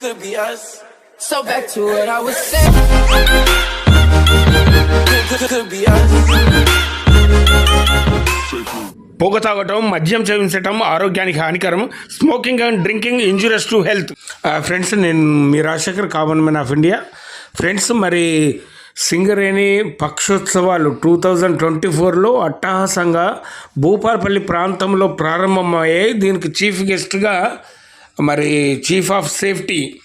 could be us. So back to what I was saying. Could, be us. పొగ తాగటం మద్యం సేవించటం ఆరోగ్యానికి హానికరం smoking and drinking injurious to health friends నేను మీ Rajasekhar common man of India friends మరి సింగరేణి పక్షోత్సవాలు టూ థౌజండ్ ట్వంటీ ఫోర్లో అట్టహాసంగా భూపాలపల్లి ప్రాంతంలో ప్రారంభమయ్యాయి దీనికి చీఫ్ గెస్ట్గా మరి chief of safety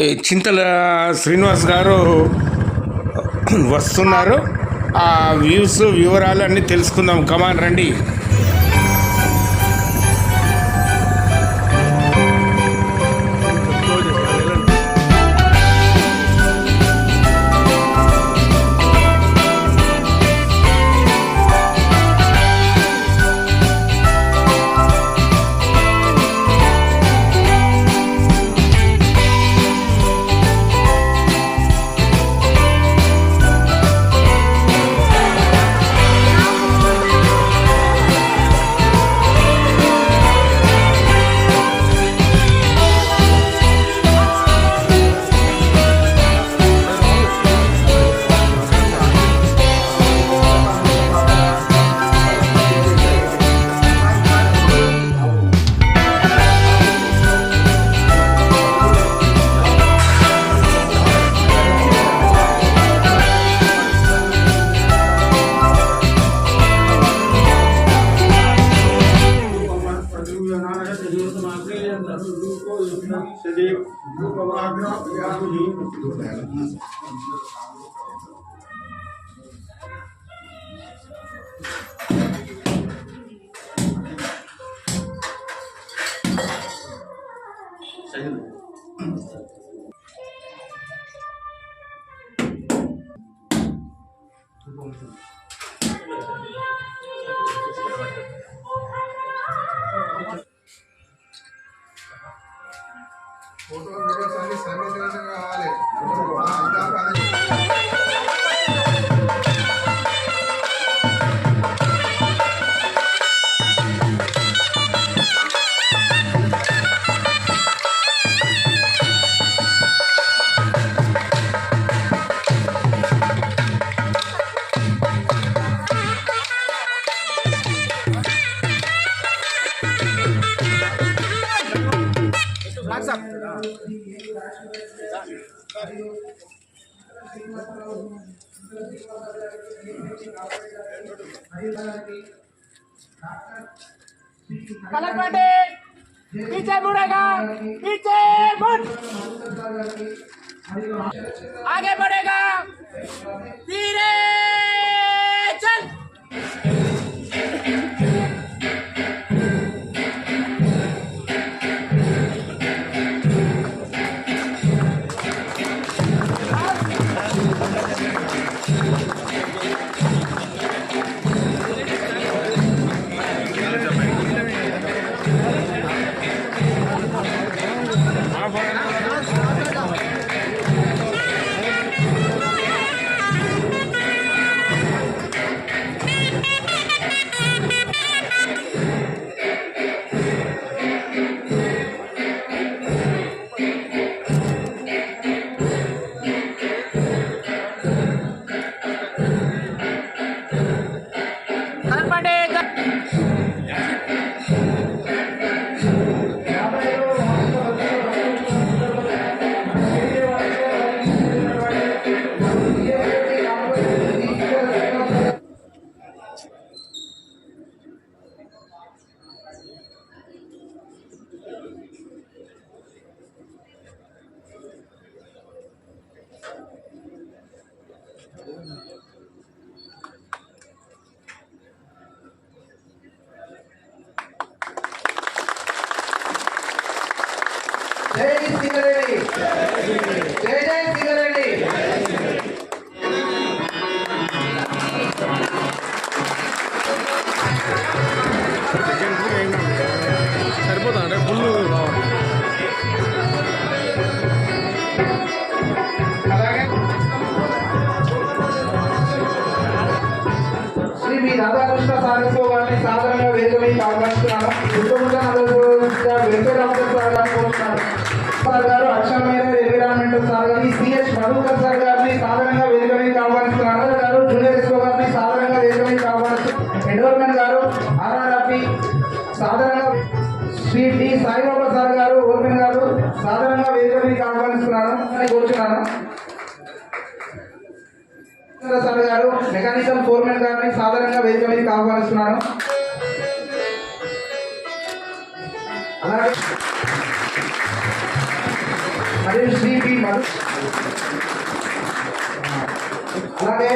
Chintala Srinivas గారు వస్తున్నారు. ఆ వ్యూస్ వివరాలు అన్నీ తెలుసుకుందాం. కమాన్ రండి. 来了嘛 कलर पीछे मुड़ेगा पीछे आगे बढ़ेगा धीरे चल। జై సింగరేణి జై జై సింగరేణి మెకానికల్ గారిని సాధారణంగా వేదిక మీదకి ఆహ్వానిస్తున్నాను. అలాగే మరియు శ్రీ పి మధు. అలాగే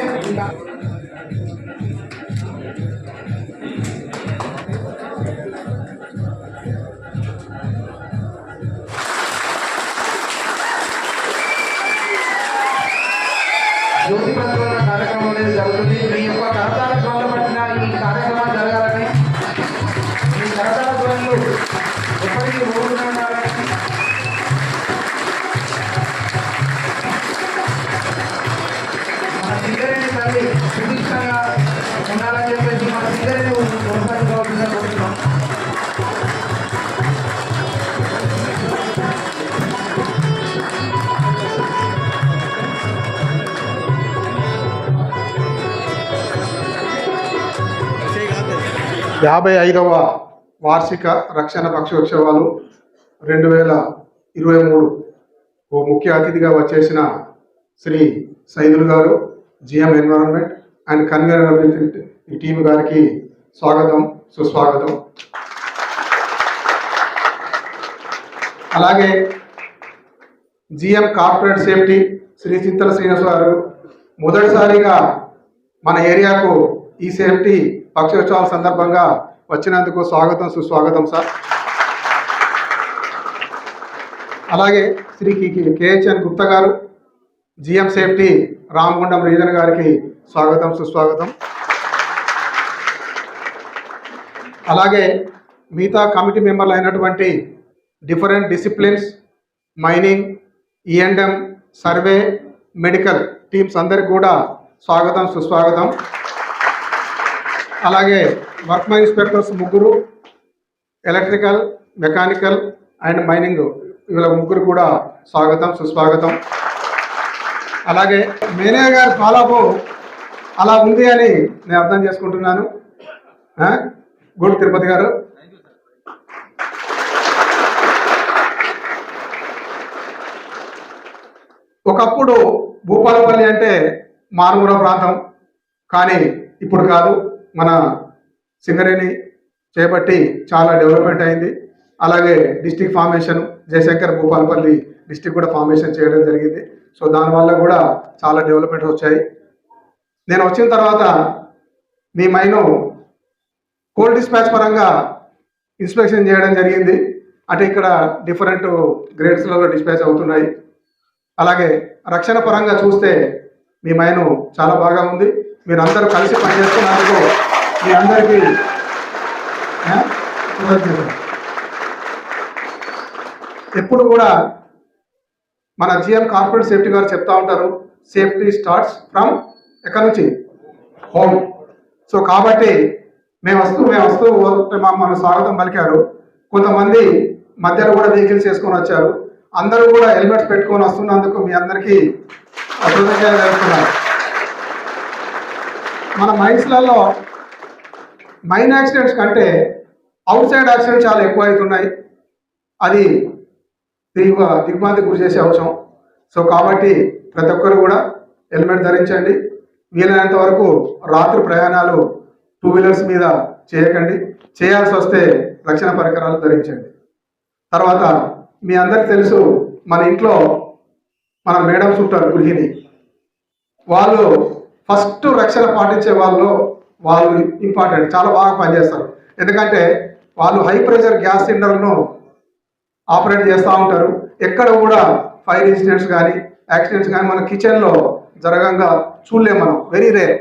యాభై ఐదవ వార్షిక రక్షణ పక్షోత్సవాలు రెండు వేల ఇరవై మూడు. ఓ ముఖ్య అతిథిగా వచ్చేసిన శ్రీ సైదులు గారు జిఎం ఎన్విరాన్మెంట్ అండ్ కన్వీనర్ ఈ టీం గారికి స్వాగతం సుస్వాగతం. అలాగే GM corporate safety Shri Chintala Srinivas గారు మొదటిసారిగా మన ఏరియాకు ఈ సేఫ్టీ పక్షోత్సవాల సందర్భంగా వచ్చినందుకు స్వాగతం సుస్వాగతం సార్. అలాగే శ్రీ కేహెచ్ఎన్ గుప్తా గారు జిఎం సేఫ్టీ రామగుండం రీజన్ గారికి స్వాగతం సుస్వాగతం. అలాగే మిగతా కమిటీ మెంబర్లు అయినటువంటి different disciplines mining E and M survey medical teams అందరికి కూడా స్వాగతం సుస్వాగతం. అలాగే వర్క్మెన్ ఇన్స్పెక్టర్స్ ముగ్గురు ఎలక్ట్రికల్ మెకానికల్ అండ్ మైనింగ్. వీళ్ళ ముగ్గురు కూడా స్వాగతం సుస్వాగతం. అలాగే మేనేజర్ గారి ఫాలోఅప్ అలా ఉంది అని నేను అర్థం చేసుకుంటున్నాను. ఆ? గుడ్ తిరుపతి గారు. ఒకప్పుడు భూపాలపల్లి అంటే మారుమూల ప్రాంతం కానీ ఇప్పుడు కాదు. మన సింగరేణి చేపట్టి చాలా డెవలప్మెంట్ అయింది. అలాగే district formation Jayashankar Bhupalpally district కూడా ఫార్మేషన్ చేయడం జరిగింది. సో దానివల్ల కూడా చాలా డెవలప్మెంట్ వచ్చాయి. నేను వచ్చిన తర్వాత మీ మైను కోల్డ్ డిస్పాచ్ పరంగా ఇన్స్పెక్షన్ చేయడం జరిగింది. అంటే ఇక్కడ డిఫరెంట్ గ్రేడ్స్లలో డిస్పాచ్ అవుతున్నాయి. అలాగే రక్షణ పరంగా చూస్తే మీ మైను చాలా బాగా ఉంది. మీరు అందరూ కలిసి పనిచేస్తున్నందుకు మీ అందరికీ ఎప్పుడు కూడా మన జిఎం కార్పొరేట్ సేఫ్టీ గారు చెప్తా ఉంటారు సేఫ్టీ స్టార్ట్స్ ఫ్రమ్ ఎక్కడి నుంచి? హోమ్. సో కాబట్టి మేము వస్తూ మేము వస్తూ మా- మన స్వాగతం పలికారు. కొంతమంది మధ్యలో కూడా వెహికల్స్ చేసుకొని వచ్చారు. అందరూ కూడా హెల్మెట్స్ పెట్టుకొని వస్తున్నందుకు మీ అందరికీ కృతజ్ఞతలు తెలుపుతున్నాను. మన మైన్స్లలో మైన్ యాక్సిడెంట్స్ కంటే అవుట్ సైడ్ యాక్సిడెంట్స్ చాలా ఎక్కువ అవుతున్నాయి అది దిగు దిగ్భ్రాంతికి గురి చేసే అవసరం. సో కాబట్టి ప్రతి ఒక్కరు కూడా హెల్మెట్ ధరించండి. వీలైనంత వరకు రాత్రి ప్రయాణాలు టూ వీలర్స్ మీద చేయకండి. చేయాల్సి వస్తే రక్షణ పరికరాలు ధరించండి. తర్వాత మీ అందరికి తెలుసు మన ఇంట్లో మన మేడమ్స్ ఉంటారు గృహిణి. వాళ్ళు ఫస్ట్ రక్షణ పాటించే వాళ్ళు వాళ్ళు ఇంపార్టెంట్ చాలా బాగా పనిచేస్తారు. ఎందుకంటే వాళ్ళు హై ప్రెషర్ గ్యాస్ సిలిండర్ను ఆపరేట్ చేస్తూ ఉంటారు. ఎక్కడ కూడా ఫైర్ ఇన్సిడెంట్స్ కానీ యాక్సిడెంట్స్ కానీ మన కిచెన్లో జరగంగా చూడలేం మనం. వెరీ రేర్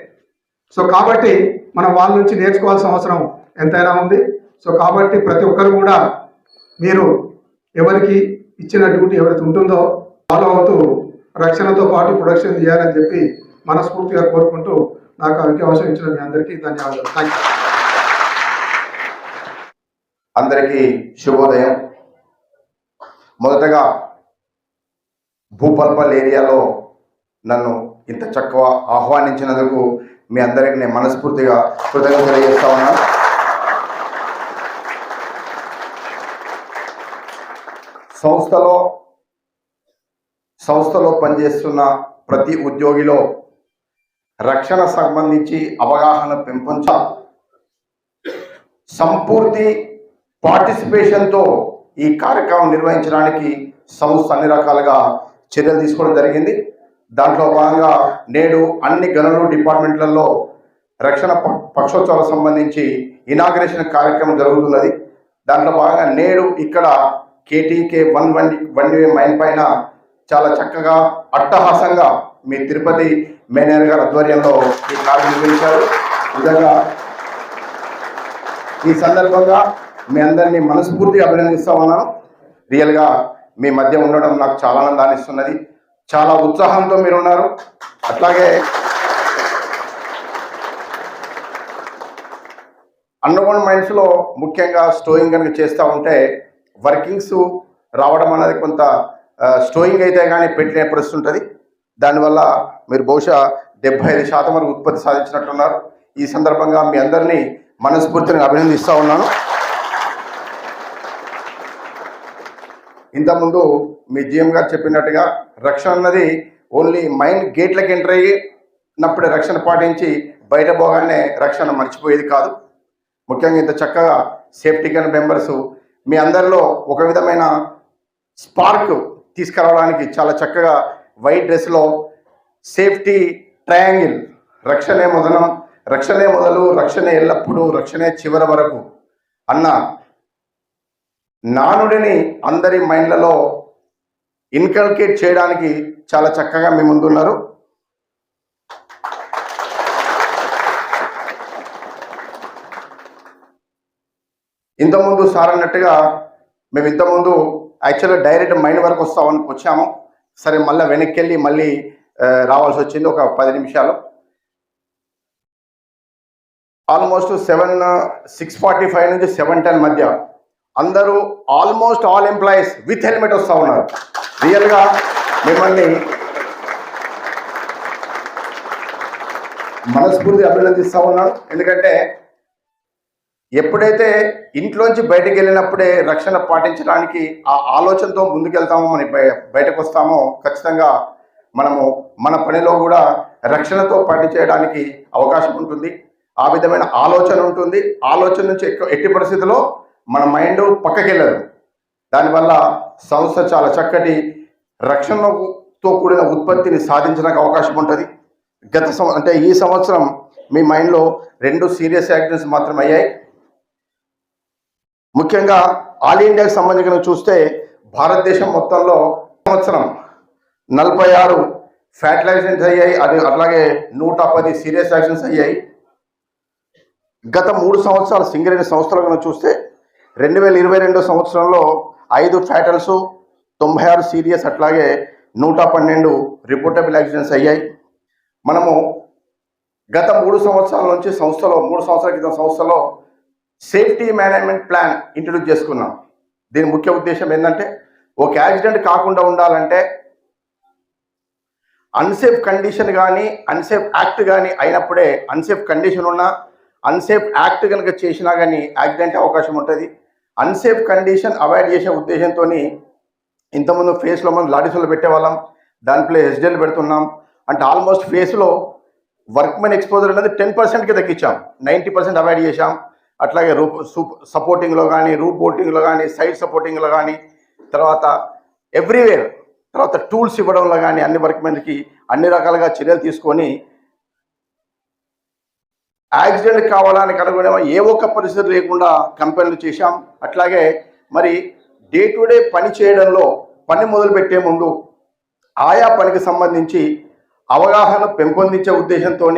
సో కాబట్టి మనం వాళ్ళ నుంచి నేర్చుకోవాల్సిన అవసరం ఎంతైనా ఉంది. సో కాబట్టి ప్రతి ఒక్కరు కూడా మీరు ఎవరికి ఇచ్చిన డ్యూటీ ఎవరైతే ఉంటుందో ఫాలో అవుతూ రక్షణతో పాటు ప్రొడక్షన్ చేయాలని చెప్పి మనస్ఫూర్తిగా కోరుకుంటూ నాకు అవకాశం ఇచ్చిన మీ అందరికీ ధన్యవాదాలు. థ్యాంక్ యూ అందరికీ శుభోదయం. మొదటగా భూపల్పల్ ఏరియాలో నన్ను ఇంత చక్కగా ఆహ్వానించినందుకు మీ అందరికి నేను మనస్ఫూర్తిగా కృతజ్ఞత తెలియజేస్తా ఉన్నాను సంస్థలో సంస్థలో పనిచేస్తున్న ప్రతి ఉద్యోగిలో రక్షణ సంబంధించి అవగాహన పెంపొంచ సంపూర్తి పార్టిసిపేషన్తో ఈ కార్యక్రమం నిర్వహించడానికి సంస్థ అన్ని రకాలుగా చర్యలు తీసుకోవడం జరిగింది. దాంట్లో భాగంగా నేడు అన్ని గనులు డిపార్ట్మెంట్లలో రక్షణ పక్షోత్సవాలకు సంబంధించి ఇనాగ్రేషన్ కార్యక్రమం జరుగుతున్నది. దాంట్లో భాగంగా నేడు ఇక్కడ KTK one one one way mine పైన చాలా చక్కగా అట్టహాసంగా మీ తిరుపతి మేనేజర్ గారి ఆధ్వర్యంలో ఈ కార్డు నిర్వహించారు. నిజంగా ఈ సందర్భంగా మీ అందరినీ మనస్ఫూర్తిగా అభినందిస్తా ఉన్నాను. రియల్గా మీ మధ్య ఉండడం నాకు చాలా ఆనందాన్ని ఇస్తున్నది చాలా ఉత్సాహంతో మీరు ఉన్నారు అట్లాగే అండర్గ్రౌండ్ మైండ్స్లో ముఖ్యంగా స్టోయింగ్ కనుక చేస్తూ ఉంటే వర్కింగ్స్ రావడం అనేది కొంత స్టోయింగ్ అయితే కానీ పెట్టిన పరిస్థితి ఉంటుంది. దానివల్ల మీరు బహుశా డెబ్బై ఐదు శాతం వరకు ఉత్పత్తి సాధించినట్టున్నారు. ఈ సందర్భంగా మీ అందరినీ మనస్ఫూర్తిని అభినందిస్తూ ఉన్నాను. ఇంతకుముందు మీ జీఎం గారు చెప్పినట్టుగా రక్షణ అన్నది ఓన్లీ మైండ్ గేట్లకు ఎంటర్ అయ్యినప్పుడే రక్షణ పాటించి బయట పోగానే రక్షణ మర్చిపోయేది కాదు. ముఖ్యంగా ఇంత చక్కగా సేఫ్టీ గన్ మెంబర్స్ మీ అందరిలో ఒక విధమైన స్పార్క్ తీసుకురావడానికి చాలా చక్కగా వైట్ డ్రెస్లో సేఫ్టీ ట్రయాంగిల్. రక్షణే మొదలం రక్షణే మొదలు రక్షణే ఎల్లప్పుడూ రక్షణే చివరి వరకు అన్న నానుడిని అందరి మైండ్లలో ఇన్కల్కేట్ చేయడానికి చాలా చక్కగా మీ ముందున్నారు. ఇంతకుముందు సార్ అన్నట్టుగా మేము ఇంతకుముందు యాక్చువల్గా డైరెక్ట్ మైండ్ వరకు వస్తామని వచ్చాము. సరే మళ్ళీ వెనక్కి వెళ్ళి మళ్ళీ రావాల్సి వచ్చింది ఒక పది నిమిషాలు. Almost seven six forty five నుంచి సెవెన్ టెన్ మధ్య అందరూ almost all employees with helmet వస్తూ ఉన్నారు. రియల్గా మిమ్మల్ని మనస్ఫూర్తి అభినందిస్తూ ఉన్నాను. ఎందుకంటే ఎప్పుడైతే ఇంట్లోంచి బయటకు వెళ్ళినప్పుడే రక్షణ పాటించడానికి ఆ ఆలోచనతో ముందుకెళ్తామో మనం బయ- బయటకు వస్తామో ఖచ్చితంగా మనము మన పనిలో కూడా రక్షణతో పాటించేయడానికి అవకాశం ఉంటుంది. ఆ విధమైన ఆలోచన ఉంటుంది. ఆలోచన నుంచి ఎక్కువ ఎట్టి పరిస్థితుల్లో మన మైండ్ పక్కకెళ్ళదు. దానివల్ల సంస్థ చాలా చక్కటి రక్షణతో కూడిన ఉత్పత్తిని సాధించడానికి అవకాశం ఉంటుంది. గత సంవ అంటే ఈ సంవత్సరం మీ మైండ్లో రెండు సీరియస్ యాక్సిడెంట్స్ మాత్రం అయ్యాయి. ముఖ్యంగా ఆల్ ఇండియాకి సంబంధించిన చూస్తే భారతదేశం మొత్తంలో సంవత్సరం నలభై ఆరు ఫ్యాటల్ యాక్సిడెంట్స్ అయ్యాయి. అది అట్లాగే నూట పది సీరియస్ యాక్సిడెంట్స్ అయ్యాయి. గత మూడు సంవత్సరాలు సింగరేణి సంస్థలు కనుక చూస్తే రెండు వేల ఇరవై రెండో సంవత్సరంలో ఐదు ఫ్యాటల్స్ తొంభై ఆరు సీరియస్ అట్లాగే నూట పన్నెండు రిపోర్టబుల్ యాక్సిడెంట్స్ అయ్యాయి. మనము గత మూడు సంవత్సరాల నుంచి సంస్థలో మూడు సంవత్సరాల క్రితం సంస్థలో సేఫ్టీ మేనేజ్మెంట్ ప్లాన్ ఇంట్రడ్యూస్ చేసుకున్నాం. దీని ముఖ్య ఉద్దేశం ఏంటంటే ఒక యాక్సిడెంట్ కాకుండా ఉండాలంటే అన్సేఫ్ కండిషన్ కానీ అన్సేఫ్ యాక్ట్ కానీ అయినప్పుడే అన్సేఫ్ కండిషన్ ఉన్నా అన్సేఫ్ యాక్ట్ కనుక చేసినా కానీ యాక్సిడెంట్ అవకాశం ఉంటుంది. అన్సేఫ్ కండిషన్ అవాయిడ్ చేసే ఉద్దేశంతో ఇంతకుముందు ఫేస్లో మనం లాడీసులు పెట్టేవాళ్ళం. దాంట్లో ఎస్డీఎల్ పెడుతున్నాం. అంటే ఆల్మోస్ట్ ఫేస్లో వర్క్మెన్ ఎక్స్పోజర్ అనేది టెన్ పర్సెంట్కి తగ్గించాం. నైంటీ పర్సెంట్ అవాయిడ్ చేశాం. అట్లాగే రూప్ సూప్ సపోర్టింగ్లో కానీ రూప్ బోటింగ్లో కానీ సైడ్ సపోర్టింగ్లో కానీ తర్వాత ఎవ్రీవేర్ తర్వాత టూల్స్ ఇవ్వడంలో కానీ అన్ని వర్క్మెన్కి అన్ని రకాలుగా చర్యలు తీసుకొని యాక్సిడెంట్ కావడానికి అనుగుణంగా ఏ ఒక్క పరిస్థితి లేకుండా కంపెనీలు చేశాం. అట్లాగే మరి డే టు డే పని చేయడంలో పని మొదలుపెట్టే ముందు ఆయా పనికి సంబంధించి అవగాహన పెంపొందించే ఉద్దేశంతో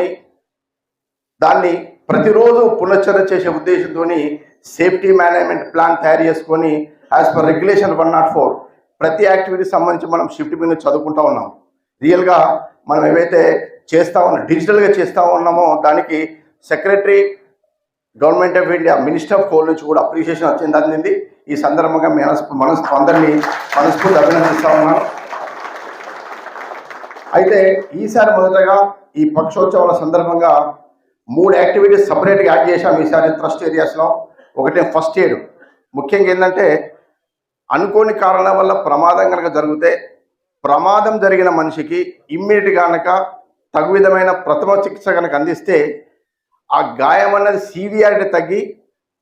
దాన్ని ప్రతిరోజు పునశ్చరణ చేసే ఉద్దేశంతో సేఫ్టీ మేనేజ్మెంట్ ప్లాన్ తయారు చేసుకొని as per regulation one not four ప్రతి యాక్టివిటీ సంబంధించి మనం షిఫ్ట్ మీద చదువుకుంటా ఉన్నాం. రియల్గా మనం ఏవైతే చేస్తా ఉన్నాం డిజిటల్గా చేస్తూ ఉన్నామో దానికి secretary government of India minister of coal నుంచి కూడా అప్రిషియేషన్ వచ్చింది అందింది ఈ సందర్భంగా మనస్ మనస్ అందరినీ మనస్ఫూర్తి అభినందిస్తా ఉన్నాను. అయితే ఈసారి మొదటగా ఈ పక్షోత్సవాల సందర్భంగా మూడు యాక్టివిటీస్ సపరేట్గా యాడ్ చేశాం ఈసారి ట్రస్ట్ ఏరియాస్లో. ఒకటే ఫస్ట్ ఎయిడ్. ముఖ్యంగా ఏంటంటే అనుకోని కారణాల వల్ల ప్రమాదం కనుక జరిగితే ప్రమాదం జరిగిన మనిషికి ఇమ్మీడియట్ కనుక తగు విధమైన ప్రథమ చికిత్స కనుక అందిస్తే ఆ గాయం అన్నది సీవియారిటీ తగ్గి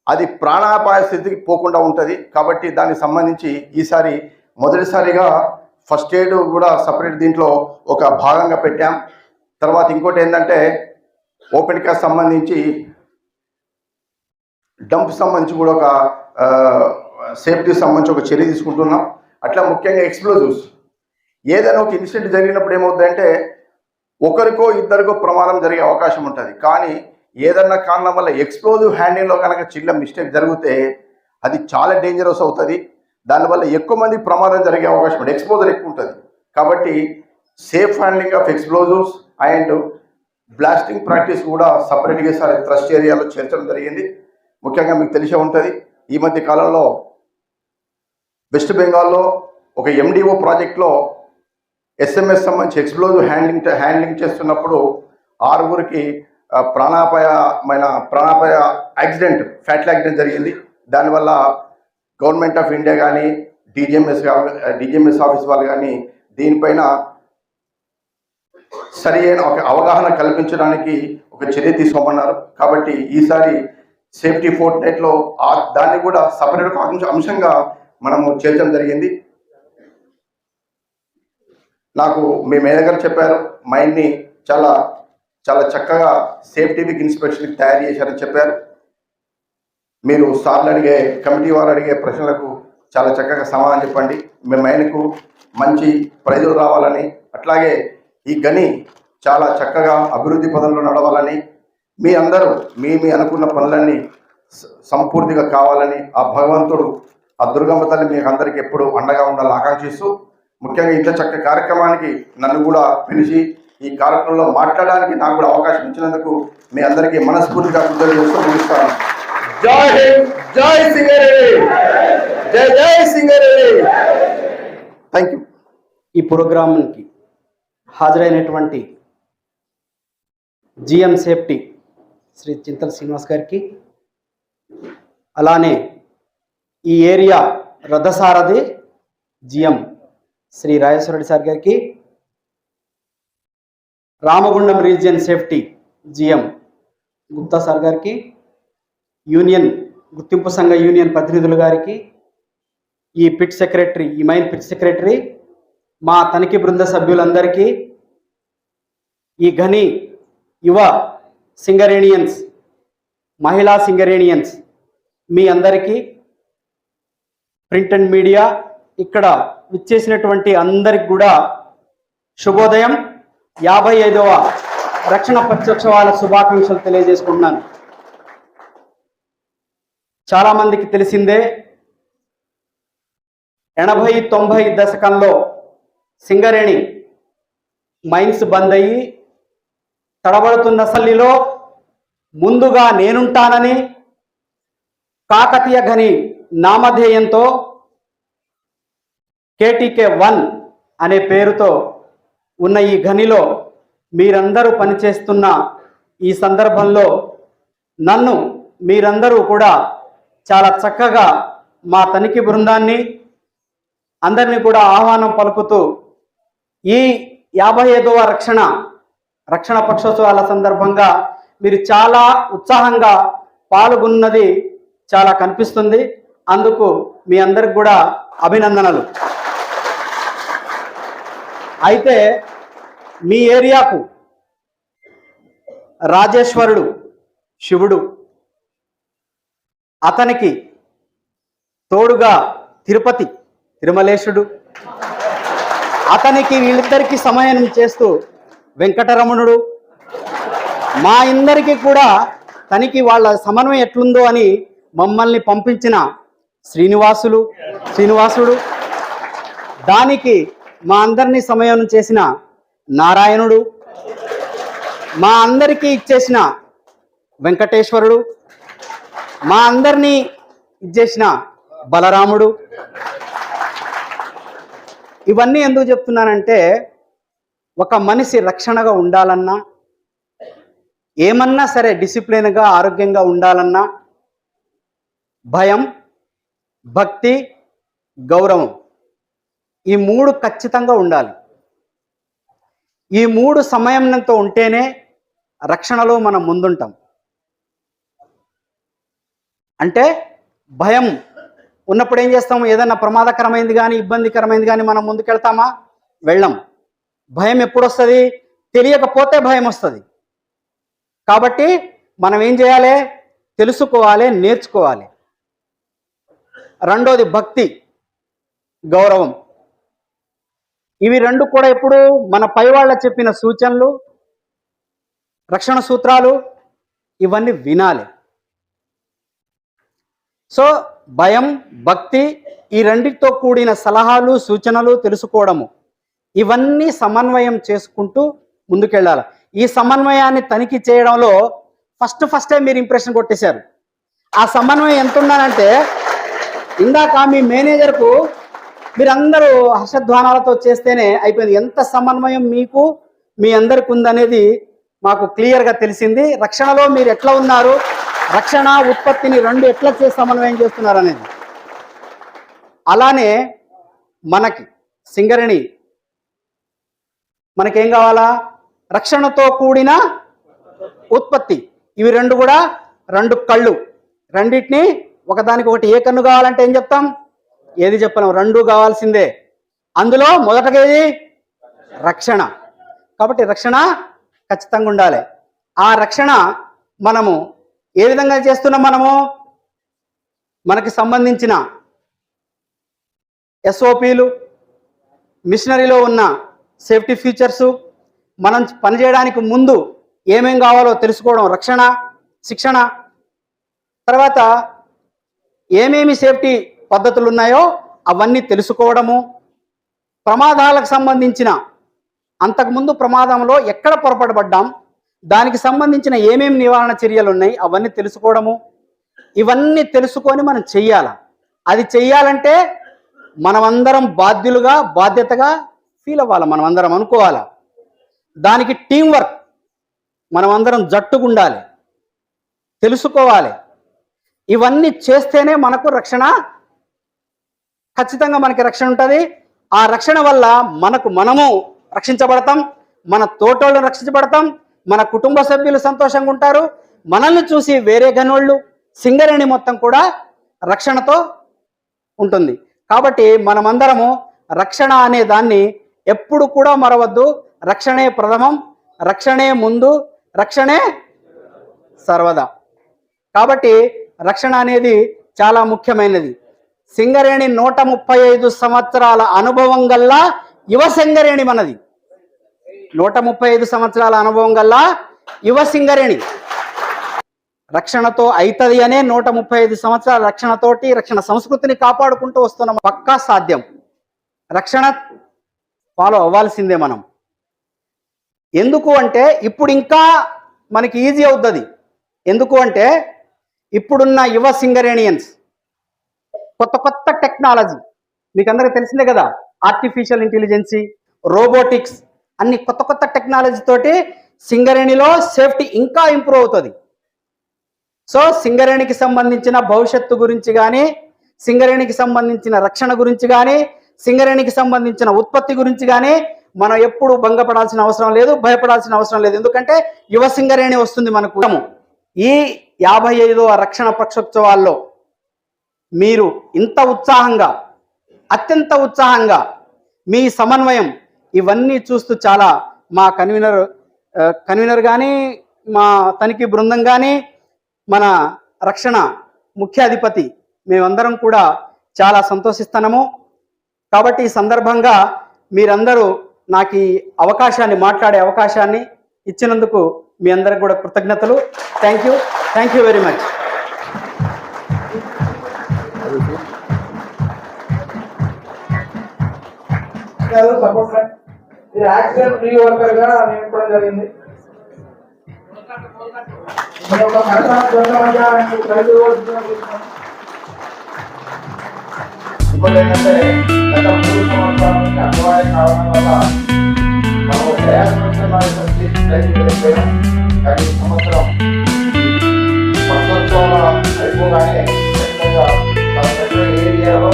అది ప్రాణాపాయ స్థితికి పోకుండా ఉంటుంది. కాబట్టి దానికి సంబంధించి ఈసారి మొదటిసారిగా ఫస్ట్ ఎయిడ్ కూడా సపరేట్ దీంట్లో ఒక భాగంగా పెట్టాం. తర్వాత ఇంకోటి ఏంటంటే ఓపెన్ కాస్ట్ సంబంధించి డంప్ సంబంధించి కూడా ఒక సేఫ్టీ సంబంధించి ఒక చర్య తీసుకుంటున్నాం. అట్లా ముఖ్యంగా ఎక్స్ప్లోజివ్స్. ఏదైనా ఒక ఇన్సిడెంట్ జరిగినప్పుడు ఏమవుతుందంటే ఒకరికో ఇద్దరికో ప్రమాదం జరిగే అవకాశం ఉంటుంది. కానీ ఏదన్నా కారణం వల్ల ఎక్స్ప్లోజివ్ హ్యాండింగ్లో కనుక చిన్న మిస్టేక్ జరిగితే అది చాలా డేంజరస్ అవుతుంది. దానివల్ల ఎక్కువ మంది ప్రమాదం జరిగే అవకాశం ఉంటుంది. ఎక్స్పోజర్ ఎక్కువ ఉంటుంది. కాబట్టి safe handling of explosives and blasting practice కూడా సపరేట్గా సార్ ట్రస్ట్ ఏరియాలో చేర్చడం జరిగింది. ముఖ్యంగా మీకు తెలిసే ఉంటుంది ఈ మధ్య కాలంలో వెస్ట్ బెంగాల్లో ఒక ఎండిఓ ప్రాజెక్ట్లో ఎస్ఎంఎస్ సంబంధించి ఎక్స్ప్లోజివ్ హ్యాండ్లింగ్ హ్యాండ్లింగ్ చేస్తున్నప్పుడు ఆరుగురికి ప్రాణాపాయమైన ప్రాణాపాయ యాక్సిడెంట్ ఫ్యాటల్ యాక్సిడెంట్ జరిగింది. దానివల్ల గవర్నమెంట్ ఆఫ్ ఇండియా కానీ డీజీఎంఎస్ డిజిఎంఎస్ ఆఫీస్ వాళ్ళు కానీ దీనిపైన సరి అయిన ఒక అవగాహన కల్పించడానికి ఒక చర్య తీసుకోమన్నారు. కాబట్టి ఈసారి సేఫ్టీ ఫోర్ట్ నైట్లో దాన్ని కూడా సపరేట్ ఒక అంశంగా మనము చేర్చడం జరిగింది. నాకు మీ మేనేజర్ చెప్పారు మైండ్ని చాలా చాలా చక్కగా సేఫ్టీ వీక్ ఇన్స్పెక్షన్కి తయారు చేశారని చెప్పారు. మీరు సార్లు అడిగే కమిటీ వారు అడిగే ప్రశ్నలకు చాలా చక్కగా సమాధానం చెప్పండి. మీ మైండ్కు మంచి ప్రైజులు రావాలని అట్లాగే ఈ గని చాలా చక్కగా అభివృద్ధి పదంలో నడవాలని మీ అందరూ మీ మీ అనుకున్న పనులన్నీ సంపూర్తిగా కావాలని ఆ భగవంతుడు ఆ దుర్గమ్మ తల్లి మీకు అందరికీ ఎప్పుడు అండగా ఉండాలని ఆకాంక్షిస్తూ ముఖ్యంగా ఇంత చక్కటి కార్యక్రమానికి నన్ను కూడా పిలిచి ఈ కార్యక్రమంలో మాట్లాడడానికి నాకు కూడా అవకాశం ఇచ్చినందుకు మీ అందరికీ మనస్ఫూర్తిగా కృతజ్ఞతలు చేస్తూ ముగిస్తాను. జై హింద్ జై సింగరేణి జై జై సింగరేణి. థ్యాంక్ యూ ఈ ప్రోగ్రాంకి హాజరైనటువంటి జిఎం సేఫ్టీ శ్రీ చింతల శ్రీనివాస్ గారికి అలానే ఈ ఏరియా రథసారథి జిఎం శ్రీ రాజేశ్వరరెడ్డి సార్ గారికి Ramagundam region safety GM Gupta sir గారికి యూనియన్ గుర్తింపు సంఘ యూనియన్ ప్రతినిధులు గారికి ఈ పిట్ సెక్రటరీ ఈ మైన్ పిట్ సెక్రటరీ మా తనిఖీ బృంద సభ్యులందరికీ ఈ ఘని యువ సింగరేణియన్స్ మహిళా సింగరేణియన్స్ మీ అందరికీ ప్రింట్ అండ్ మీడియా ఇక్కడ విచ్చేసినటువంటి అందరికి కూడా శుభోదయం. యాభై ఐదవ రక్షణ పక్షోత్సవాల శుభాకాంక్షలు తెలియజేసుకుంటున్నాను. చాలామందికి తెలిసిందే ఎనభై తొంభై దశకంలో సింగరేణి మైన్స్ బంద్ అయ్యి తడబడుతున్న సల్లిలో ముందుగా నేనుంటానని కాకతీయ ఘని నామధేయంతో కేటీకే వన్ అనే పేరుతో ఉన్న ఈ ఘనిలో మీరందరూ పనిచేస్తున్న ఈ సందర్భంలో నన్ను మీరందరూ కూడా చాలా చక్కగా మా తనిఖీ బృందాన్ని అందరినీ కూడా ఆహ్వానం పలుకుతూ ఈ యాభై ఐదవ రక్షణ రక్షణ పక్షోత్సవాల సందర్భంగా మీరు చాలా ఉత్సాహంగా పాల్గొన్నది చాలా కనిపిస్తుంది. అందుకు మీ అందరికి కూడా అభినందనలు. అయితే మీ ఏరియాకు రాజేశ్వరుడు శివుడు అతనికి తోడుగా తిరుపతి తిరుమలేశుడు అతనికి వీళ్ళిద్దరికీ సమయం చేస్తూ వెంకటరమణుడు మా ఇందరికీ కూడా తనకి వాళ్ళ సమన్వయం ఎట్లుందో అని మమ్మల్ని పంపించిన శ్రీనివాసులు శ్రీనివాసుడు దానికి మా అందరినీ సమయం చేసిన నారాయణుడు మా అందరికీ ఇచ్చేసిన వెంకటేశ్వరుడు మా అందరినీ ఇచ్చేసిన బలరాముడు ఇవన్నీ ఎందుకు చెప్తున్నానంటే ఒక మనిషి రక్షణగా ఉండాలన్నా ఏమన్నా సరే డిసిప్లిన్గా ఆరోగ్యంగా ఉండాలన్నా భయం భక్తి గౌరవం ఈ మూడు ఖచ్చితంగా ఉండాలి. ఈ మూడు సమయంతో ఉంటేనే రక్షణలో మనం ముందుంటాం. అంటే భయం ఉన్నప్పుడు ఏం చేస్తాము? ఏదైనా ప్రమాదకరమైంది కానీ ఇబ్బందికరమైంది కానీ మనం ముందుకెళ్తామా? వెళ్ళం. భయం ఎప్పుడు వస్తుంది తెలియకపోతే భయం వస్తుంది. కాబట్టి మనం ఏం చేయాలి? తెలుసుకోవాలి నేర్చుకోవాలి. రెండోది భక్తి గౌరవం. ఇవి రెండు కూడా ఇప్పుడు మన పైవాళ్ళ చెప్పిన సూచనలు రక్షణ సూత్రాలు ఇవన్నీ వినాలి. సో భయం భక్తి ఈ రెండితో కూడిన సలహాలు సూచనలు తెలుసుకోవడము. ఇవన్నీ సమన్వయం చేసుకుంటూ ముందుకెళ్ళాలి. ఈ సమన్వయాన్ని తనిఖీ చేయడంలో ఫస్ట్ ఫస్టే మీరు ఇంప్రెషన్ కొట్టేశారు. ఆ సమన్వయం ఎంత ఉండాలంటే ఇందాక మీ మేనేజర్కు మీరందరూ హర్షధ్వానాలతో చేస్తేనే అయిపోయింది. ఎంత సమన్వయం మీకు మీ అందరికి ఉందనేది మాకు క్లియర్గా తెలిసింది. రక్షణలో మీరు ఎట్లా ఉన్నారు? రక్షణ ఉత్పత్తిని రెండు ఎట్లా చేసి సమన్వయం చేస్తున్నారు అనేది అలానే మనకి సింగరిణి మనకేం కావాలా? రక్షణతో కూడిన ఉత్పత్తి. ఇవి రెండు కూడా రెండు కళ్ళు. రెండింటిని ఒకదానికి ఒకటి ఏ కన్ను కావాలంటే ఏం చెప్తాం? ఏది చెప్పలేం రెండు కావాల్సిందే. అందులో మొదటగా ఏది రక్షణ. కాబట్టి రక్షణ ఖచ్చితంగా ఉండాలి. ఆ రక్షణ మనము ఏ విధంగా చేస్తున్నాం మనము? మనకి సంబంధించిన ఎస్ఓపీలు మిషనరీలో ఉన్న సేఫ్టీ ఫీచర్సు మనం పనిచేయడానికి ముందు ఏమేం కావాలో తెలుసుకోవడం రక్షణ శిక్షణ తర్వాత ఏమేమి సేఫ్టీ పద్ధతులు ఉన్నాయో అవన్నీ తెలుసుకోవడము ప్రమాదాలకు సంబంధించిన అంతకుముందు ప్రమాదంలో ఎక్కడ పొరపాటు పడ్డాం దానికి సంబంధించిన ఏమేమి నివారణ చర్యలు ఉన్నాయి అవన్నీ తెలుసుకోవడము. ఇవన్నీ తెలుసుకొని మనం చెయ్యాల. అది చెయ్యాలంటే మనమందరం బాధ్యులుగా బాధ్యతగా ఫీల్ అవ్వాలి. మనం అందరం అనుకోవాలా. దానికి టీం వర్క్ మనమందరం జట్టుగా ఉండాలి తెలుసుకోవాలి. ఇవన్నీ చేస్తేనే మనకు రక్షణ ఖచ్చితంగా మనకి రక్షణ ఉంటుంది. ఆ రక్షణ వల్ల మనకు మనము రక్షించబడతాం. మన తోటోళ్ళు రక్షించబడతాం. మన కుటుంబ సభ్యులు సంతోషంగా ఉంటారు. మనల్ని చూసి వేరే గనోళ్ళు సింగరేణి మొత్తం కూడా రక్షణతో ఉంటుంది. కాబట్టి మనమందరము రక్షణ అనే దాన్ని ఎప్పుడు కూడా మరవద్దు. రక్షణే ప్రథమం రక్షణే ముందు రక్షణే సర్వదా. కాబట్టి రక్షణ అనేది చాలా ముఖ్యమైనది. సింగరేణి నూట ముప్పై ఐదు సంవత్సరాల అనుభవం గల్లా యువ సింగరేణి మనది. నూట ముప్పై ఐదు సంవత్సరాల అనుభవం గల్లా యువ సింగరేణి. రక్షణతో అవుతుంది అనే నూట ముప్పై ఐదు సంవత్సరాల రక్షణతోటి రక్షణ సంస్కృతిని కాపాడుకుంటూ వస్తున్నాం. పక్కా సాధ్యం. రక్షణ ఫాలో అవ్వాల్సిందే మనం. ఎందుకు అంటే ఇప్పుడు ఇంకా మనకి ఈజీ అవుతుంది. ఎందుకు అంటే ఇప్పుడున్న యువ సింగరేణియన్స్ కొత్త కొత్త టెక్నాలజీ మీకు అందరికీ తెలిసిందే కదా ఆర్టిఫిషియల్ ఇంటెలిజెన్సీ రోబోటిక్స్ అన్ని కొత్త కొత్త టెక్నాలజీ తోటి సింగరేణిలో సేఫ్టీ ఇంకా ఇంప్రూవ్ అవుతుంది. సో సింగరేణికి సంబంధించిన భవిష్యత్తు గురించి కానీ సింగరేణికి సంబంధించిన రక్షణ గురించి కానీ సింగరేణికి సంబంధించిన ఉత్పత్తి గురించి కానీ మనం ఎప్పుడు భంగపడాల్సిన అవసరం లేదు భయపడాల్సిన అవసరం లేదు. ఎందుకంటే యువ సింగరేణి వస్తుంది మనకు. ఈ యాభై ఐదవ రక్షణ పక్షోత్సవాల్లో మీరు ఇంత ఉత్సాహంగా అత్యంత ఉత్సాహంగా మీ సమన్వయం ఇవన్నీ చూస్తూ చాలా మా కన్వీనర్ కన్వీనర్ కానీ మా తనిఖీ బృందం కానీ మన రక్షణ ముఖ్యాధిపతి మేమందరం కూడా చాలా సంతోషిస్తున్నాము. కాబట్టి ఈ సందర్భంగా మీరందరూ నాకు ఈ అవకాశాన్ని మాట్లాడే అవకాశాన్ని ఇచ్చినందుకు మీ అందరికి కూడా కృతజ్ఞతలు. Thank you. Thank you very much. Support మీరు యాక్సిడెంట్ ఫ్రీ వర్కర్గా నియమించడం జరిగింది. మీ యొక్క కరసన ఇప్పుడు ఏంటంటే గత మూడు సంవత్సరాల నుంచి కావడం వల్ల మనం కానీ ఈ సంవత్సరం పట్టణోత్సవాల అయిపోగానే ఖచ్చితంగా మన ఏరియాలో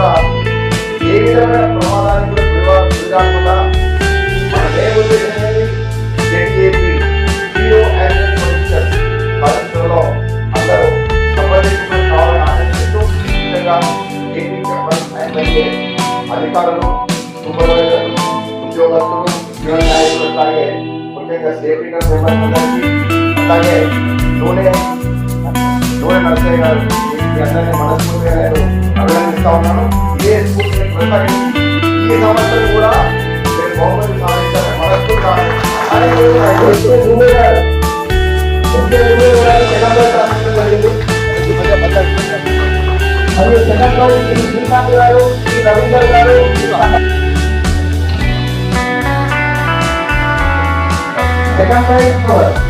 కూడా ఏ విధమైన ప్రమాదానికి కూడా గురి- గురి కాకుండా మన ఏ ఉద్దేశం అనేది జెడ్ఏపీ జీరో యాక్సిడెంట్ పొజిషన్ పరిస్థితుల్లో అందరూ సంబంధించిన కావాలని ఆశిస్తూ ముఖ్యంగా ఏపీ చెప్పడం అయితే అధికారులు సూపర్వైజర్లు ఉద్యోగస్తులు యువ నాయకులు అలాగే ముఖ్యంగా సేఫ్టీ మెంబర్స్ అలాగే నూనె నూనె నరసయ్య గారు మీ అందరినీ మనస్ఫూర్తిగా నేను అభినందిస్తా ఉన్నాను ఇదే స్ఫూర్తిని కొనసాగించి ఈ సంవత్సరం కూడా నేను బహుమతి సాధించాలని మనస్ఫూర్తిగా మరియు సెకండ్లో శ్రీ శ్రీకాంత్ గారు శ్రీ రవీందర్ గారు సెకండ్ ప్రైజ్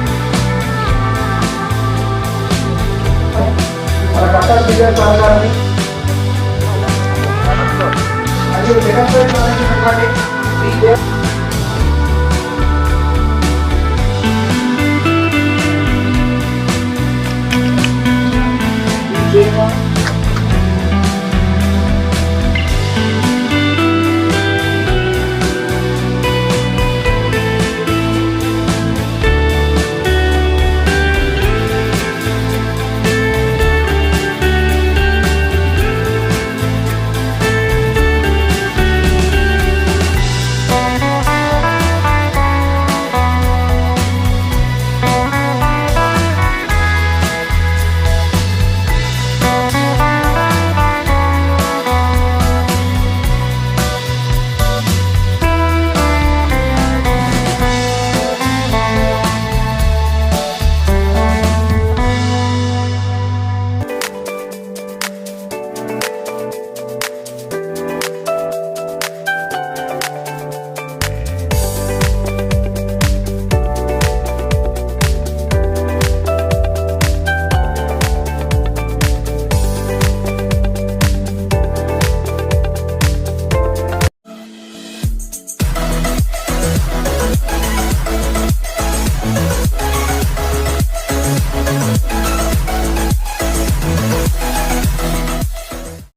మన కట్టా విజయ్ సార్ గారిని. మరియు జగన్